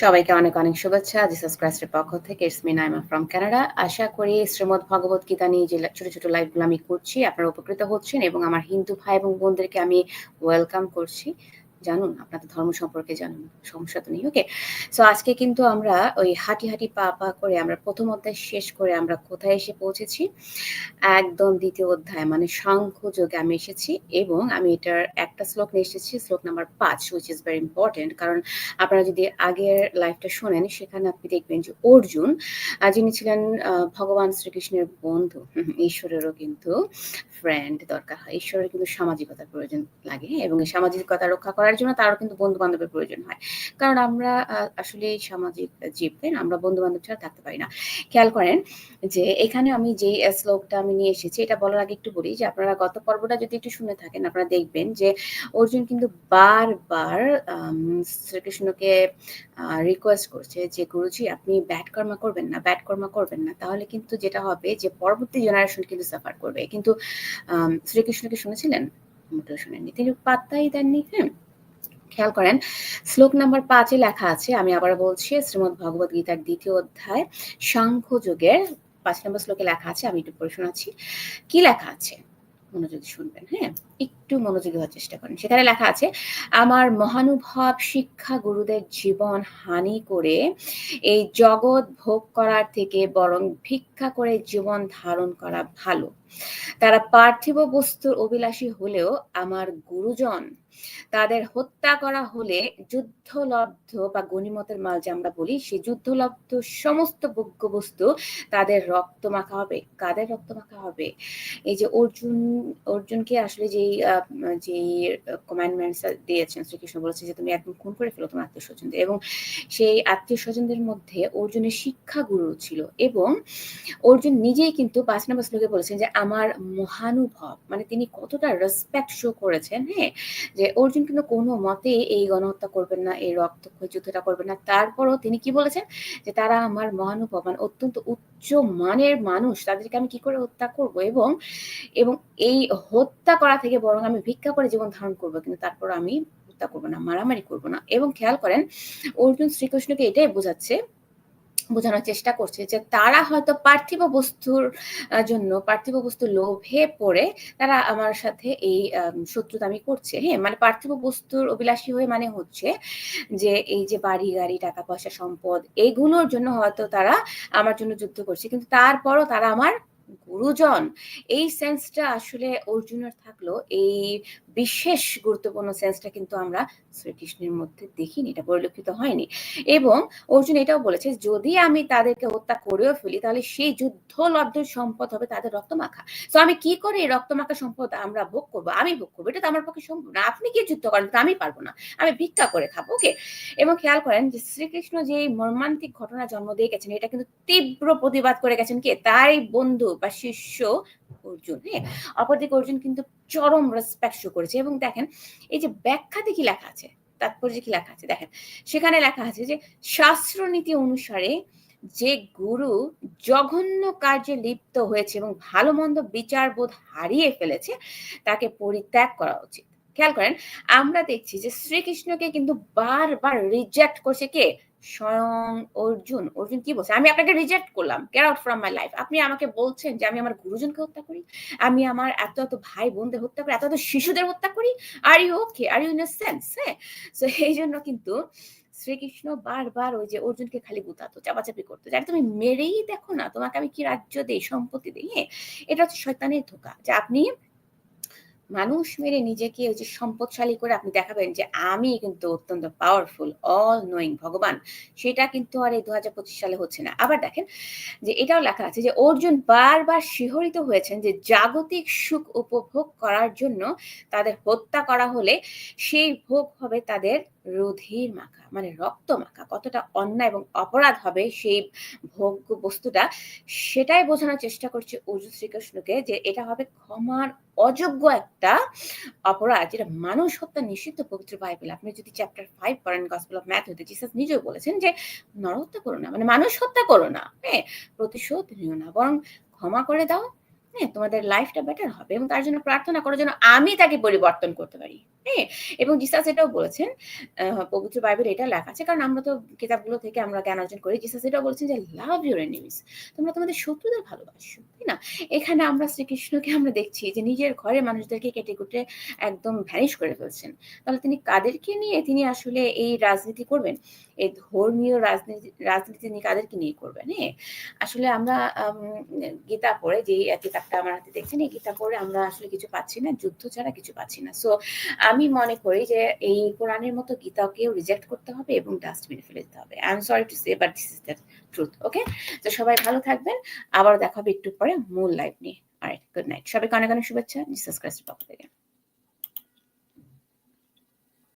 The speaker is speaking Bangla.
সবাইকে অনেক অনেক শুভেচ্ছা। জিসাস ক্রাইস্টের পক্ষ থেকে it's me Naima from Canada আশা করি শ্রীমদ ভগবত গীতা নিয়ে যে ছোট ছোট লাইভগুলো আমি করছি, আপনারা উপকৃত হচ্ছেন এবং আমার হিন্দু ভাই এবং বোনদেরকে আমি ওয়েলকাম করছি। জানুন আপনাদের ধর্ম সম্পর্কে জানুন, সমস্যা তো নেই ওকে সো আজকে কিন্তু আমরা ওই হাঁটি হাঁটি পা পা করে আমরা প্রথম অধ্যায় শেষ করে আমরা কোথায় এসে পৌঁছেছি? একদম দ্বিতীয় অধ্যায় মানে শঙ্খ যোগে আমি এসেছি এবং আমি এটার একটা শ্লোক নিয়ে এসেছি, শ্লোক নাম্বার পাঁচ উইচ ইজ ভেরি ইম্পর্টেন্ট কারণ আপনারা যদি আগের লাইফটা শোনেন, সেখানে আপনি দেখবেন যে অর্জুন যিনি ছিলেন ভগবান শ্রীকৃষ্ণের বন্ধু ঈশ্বরেরও কিন্তু ফ্রেন্ড দরকার হয়, ঈশ্বরের কিন্তু সামাজিকতার প্রয়োজন লাগে এবং এই সামাজিকতা রক্ষা করার করার জন্য তারও কিন্তু বন্ধু বান্ধবের প্রয়োজন হয়। কারণ আমরা আসলে সামাজিক জীব তাই আমরা বন্ধু বান্ধব ছাড়া থাকতে পারি না। খেয়াল করেন যে এখানে আমি যে শ্লোকটা আমি নিয়ে এসেছি, এটা বলার আগে একটু বলি যে, আপনারা গত পর্বটা যদি একটু শুনে থাকেন, আপনারা দেখবেন যে অর্জুন কিন্তু বারবার শ্রীকৃষ্ণকে রিকোয়েস্ট করছে যে, গুরুজি, আপনি ব্যাট কর্মা করবেন না ব্যাট কর্মা করবেন না। তাহলে কিন্তু যেটা হবে যে, পরবর্তী জেনারেশন কিন্তু সাফার করবে। কিন্তু শ্রীকৃষ্ণকে শুনেছিলেন? মোটেও শুনেননি। তিনি পাত্তাই দেননি হ্যাঁ? খেয়াল করেন, শ্লোক নাম্বার পাঁচে লেখা আছে, আমি আবার বলছি শ্রীমদ ভগবত গীতার দ্বিতীয় অধ্যায় শঙ্খ যুগের পাঁচ নম্বর শ্লোকে লেখা আছে, আমি একটু পড়ে শোনাচ্ছি। কি লেখা আছে? মনোযোগী শুনবেন হ্যাঁ? একটু মনোযোগী হওয়ার চেষ্টা করেন। সেখানে লেখা আছে, আমার মহানুভব শিক্ষা গুরুদের জীবন হানি করে এই জগৎ ভোগ করার থেকে বরং ভিক্ষা করে জীবন ধারণ করা ভালো। তারা পার্থিব বস্তুর অভিলাষী হলেও আমার গুরুজন তাদের হত্যা করা হলে যুদ্ধলব্ধ বা গণিমতের মাল যে আমরা বলি, সেই যুদ্ধলব্ধ সমস্ত ভোগ্য বস্তু তাদের রক্ত মাখা হবে। কাদের রক্ত মাখা হবে? এই যে অর্জুন, অর্জুনকে আসলে যেই যেই কমান্ডমেন্টস দিয়েছেন, শ্রীকৃষ্ণ বলেছে যে তুমি একদম খুন করে ফেলো তোমার আত্মীয় স্বজনদের এবং সেই আত্মীয় স্বজনদের মধ্যে অর্জুনের শিক্ষা গুরু ছিল। এবং অর্জুন নিজেই কিন্তু পাঁচ নম্বর শ্লোকে বলেছেন যে, আমার মহানুভব। মানে তিনি কতটা রেসপেক্ট শো করেছেন হ্যাঁ? যে অর্জুন কিন্তু কোনো মতে এই গণহত্যা করবেন না, এই রক্তক্ষয় যুদ্ধটা করবেন না। তারপরও তিনি কি বলেছেন? যে তারা আমার মহানুভব মানে অত্যন্ত উচ্চ মানের মানুষ, তাদেরকে আমি কি করে হত্যা করব? এবং এবং এই হত্যা করা থেকে বরং আমি ভিক্ষা করে জীবন ধারণ করব, কিন্তু তারপর আমি হত্যা করব না, মারামারি করব না। এবং খেয়াল করেন, অর্জুন শ্রীকৃষ্ণকে এটাই বোঝাচ্ছে বোঝানোর চেষ্টা করছে যে তারা হয়তো পার্থিব বস্তুর জন্য পার্থিব বস্তু লোভে পড়ে তারা আমার সাথে এই শত্রুতা আমি করছে। হ্যাঁ মানে পার্থিব বস্তুর অভিলাষী হয়ে মানে হচ্ছে যে এই যে বাড়ি, গাড়ি, টাকা পয়সা, সম্পদ, এগুলোর জন্য হয়তো তারা আমার জন্য যুদ্ধ করছে। কিন্তু তারপরও তারা আমার গুরুজন, এই সেন্সটা আসলে অর্জুনের থাকল। এই বিশেষ গুরুত্বপূর্ণ সেন্সটা কিন্তু আমরা শ্রীকৃষ্ণের মধ্যে দেখিনি, এটা পরিলক্ষিত হয়নি। এবং অর্জুন এটাও বলেছে, যদি আমি তাদেরকে হত্যা করেও ফেলি, তাহলে সেই যুদ্ধ যুদ্ধলব্ধ সম্পদ হবে তাদের রক্তমাখা। তো আমি কি করে এই রক্তমাখা সম্পদ আমরা ভোগ করব? আমি ভোগ করব? এটা তো আমার পক্ষে সম্ভব না। আপনি কি যুদ্ধ করেন, তো আমি পারব না। আমি ভিক্ষা করে খাব ওকে এবং খেয়াল করেন যে শ্রীকৃষ্ণ যে মর্মান্তিক ঘটনা জন্ম দিয়ে গেছেন, এটা কিন্তু তীব্র প্রতিবাদ করে গেছেন কে? তাই বন্ধু বা শিষ্য অর্জুন হ্যাঁ? অপরদিকে অর্জুন কিন্তু চরম রেসপেক্ট শো করেছে এবং দেখেন, এই যে ব্যাখ্যাতে কি লেখা আছে? তাৎপর্য কি লেখা আছে? দেখেন, সেখানে লেখা আছে যে শাস্ত্র নীতি অনুসারে যে গুরু জঘন্য কার্যে লিপ্ত হয়েছে এবং ভালো মন্দ বিচার বোধ হারিয়ে ফেলেছে, তাকে পরিত্যাগ করা উচিত। খেয়াল করেন, আমরা দেখছি যে শ্রীকৃষ্ণকে কিন্তু বারবার রিজেক্ট করছে কে? স্বয়ং অর্জুন। অর্জুন কি বলছে? আমি আপনাকে রিজেক্ট করলাম। Get out from my life আপনি আমাকে বলছেন যে আমি আমার গুরুজনকে হত্যা করি, আমি আমার এত এত ভাই বোনদের হত্যা করি, এত এত শিশুদের হত্যা করি। Are you okay are you in sense হ্যাঁ। সো এই জন্য কিন্তু শ্রীকৃষ্ণ বারবার ওই যে অর্জুনকে খালি গুতাতো, চাপাচাপি করতো যারা তুমি মেরেই দেখো না। তোমাকে আমি কি রাজ্য দেই? সম্পত্তি দিই? হ্যাঁ। এটা হচ্ছে শয়তানের ধোকা। যে আপনি মানুষ মেরে নিজেকে ওই যে সম্পদশালী করে আপনি দেখাবেন যে আমি কিন্তু অত্যন্ত পাওয়ারফুল অল নোয়িং ভগবান, সেটা কিন্তু আর এই দু সালে হচ্ছে না। আবার দেখেন যে এটাও লেখা আছে যে অর্জুন বারবার শিহরিত হয়েছেন যে জাগতিক সুখ উপভোগ করার জন্য তাদের হত্যা করা হলে সেই ভোগ হবে তাদের রুধির মাখা মানে রক্ত মাখা। কতটা অন্যায় এবং অপরাধ হবে সেই ভোগ্য বস্তুটা সেটাই বোঝানোর চেষ্টা করছে অর্জুন শ্রীকৃষ্ণকে যে এটা হবে ক্ষমার অযোগ্য একটা অপরাধ যেটা মানুষ হত্যা নিষিদ্ধ পবিত্র বাইবেল। আপনি যদি চ্যাপ্টার ফাইভ পড়েন গসপেল অফ ম্যাথ হতে জিসাস নিজেও বলেছেন যে, নরহত্যা করো না। মানে মানুষ হত্যা করো না হ্যাঁ? প্রতিশোধ নিও না, বরং ক্ষমা করে দাও হ্যাঁ? তোমাদের লাইফটা বেটার হবে এবং তার জন্য প্রার্থনা করার জন্য আমি তাকে পরিবর্তন করতে পারি? এবং জিসাস এটাও বলেছেন পবিত্র বাইবেল এটা লেখা আছে। কারণ আমরা তো কিতাবগুলো থেকে আমরা জ্ঞান অর্জন করি। জিসাস এটাও বলেছেন যে, "লাভ ইউর এনিমিস" তোমরা তোমাদের শত্রুদের ভালোবাসো। তাই না? এখানে আমরা শ্রীকৃষ্ণকে আমরা দেখছি যে নিজের ঘরের মানুষদেরকে কেটে-কুটে একদম ভ্যানিশ করে ফেলছেন। তাহলে তিনি কাদেরকে নিয়ে তিনি আসলে এই রাজনীতি করবেন? এই ধর্মীয় রাজনীতি রাজনীতি তিনি কাদেরকে নিয়ে করবেন, হ্যাঁ? আসলে আমরা আম গীতা পড়ে যে কিতাবটা আমার হাতে দেখছেন, এই গীতা পড়ে আমরা আসলে কিছু পাচ্ছি না। যুদ্ধ ছাড়া কিছু পাচ্ছি না। সো আমি মনে করি যে এই কোরআনের মতো গীতাকেও রিজেক্ট করতে হবে এবং ডাস্টবিনে ফেলে দিতে হবে। I am sorry to say but this is the truth. Okay? তো সবাই ভালো থাকবেন। আবার দেখা হবে একটু পরে মূল লাইভ নিয়ে। আর গুড নাইট। সবাইকে অনেক, অনেক শুভেচ্ছা। জিসাস ক্রাইস্টের পক্ষ থেকে।